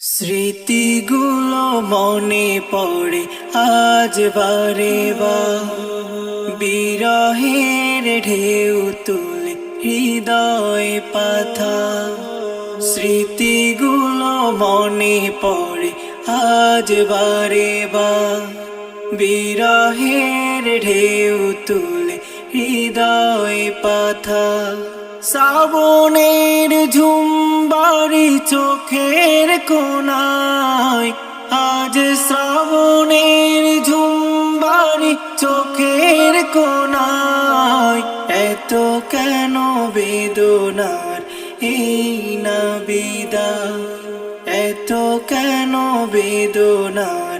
স্মৃতিগুলো মনে পড়ে আজ বারে বা। বিরহের ঢেউ তুলে হৃদয় পাথা। স্মৃতিগুলো মনে পড়ে আজ বারে বা। বিরহের ঢেউ তুলে হৃদয় পাথা। শ্রাবণের ঝুমবাড়ি চোখের কোনায় আজ শ্রাবণের ঝুমবাড়ি চোখের কোনায় এত কেন বেদনার এই না বিদায় এত কেন বেদনার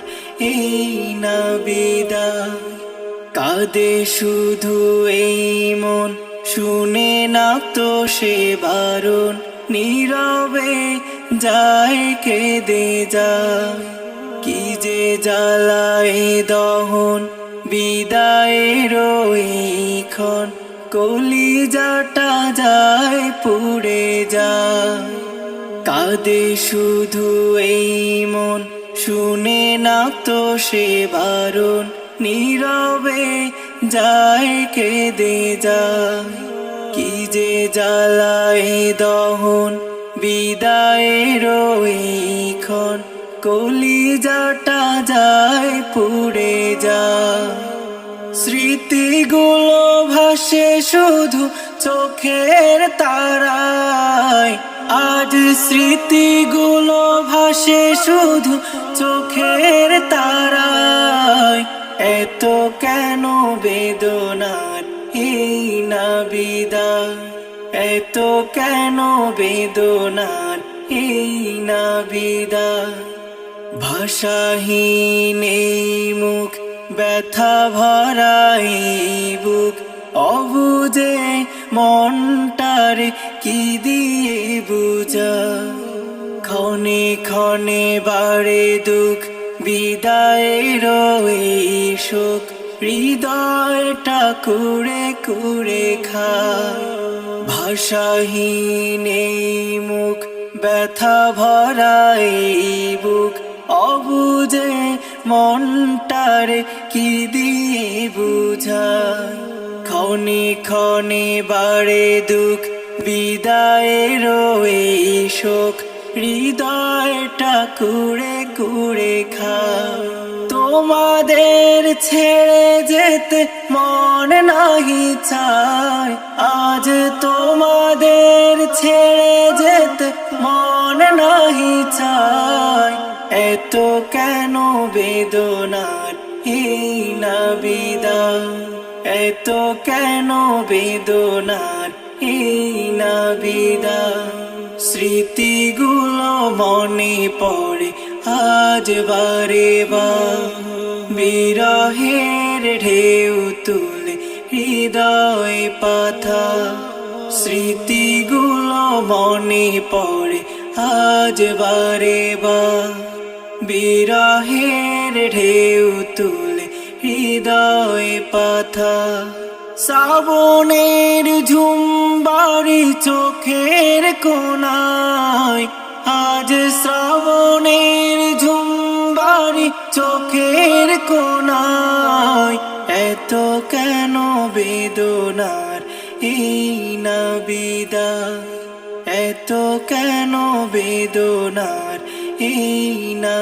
এই না বিদায় কাঁদে শুধু এই মন শুনে না তো সে বারণ। নীরবে যায়, কেঁদে যায়। কি যে জ্বালায় দহন বিদায়ের এইক্ষণ কলিজাটা যায়, পুড়ে যায়। কাঁদে শুধু এই মন। শুনে না তো সে বারণ। নীরবে যায় কেঁদে যায়। কি যে জ্বালায় দহন বিদায়ের এইক্ষণ কলিজাটা যায় পুড়ে যায়। স্মৃতিগুলো ভাসে শুধু চোখের তারায়। আজ স্মৃতিগুলো ভাসে শুধু চোখের এত কেন বেদনার এই না বিদায় এত কেন বেদনার এই না বিদায় ভাষাহীন এই মুখ, ব্যথা ভরা এই বুক অবুজে মনটার কি দিয়ে বুঝা? ক্ষণে ক্ষণে বাড়ে দুঃখ, বিদায়ের এই শোক হৃদয়টা কুড়ে কুড়ে খা ভাষাহীন মুখ, ব্যথা ভরা এই বুক, অবুঝে মনটার কি দিয়ে বুঝায়? ক্ষণে ক্ষণে বাড়ে দুঃখ, বিদায়ের এই শোক, হৃদয়টা কুড়ে কুড়ে খা তোমাদের ছেড়ে যেতে মন নাহি চায়। আজ তোমাদের ছেড়ে যেতে মন নাহি চায়। এত কেন বেদনার এই না বিদায় এত কেন বেদনার এই না বিদায় স্মৃতিগুলো মনে পড়ে আজ বারে বা বিরহের ঢেউ তুলে হৃদয় পাথা স্মৃতিগুলো মনে পড়ে আজ বারে বা বিরহের ঢেউ তুলে হৃদয় পাথা শ্রাবণের ঝুমবাড়ি চোখের কোনায় আজ এত কেন বেদনার এই না বিদায় এত কেন বেদনার এই না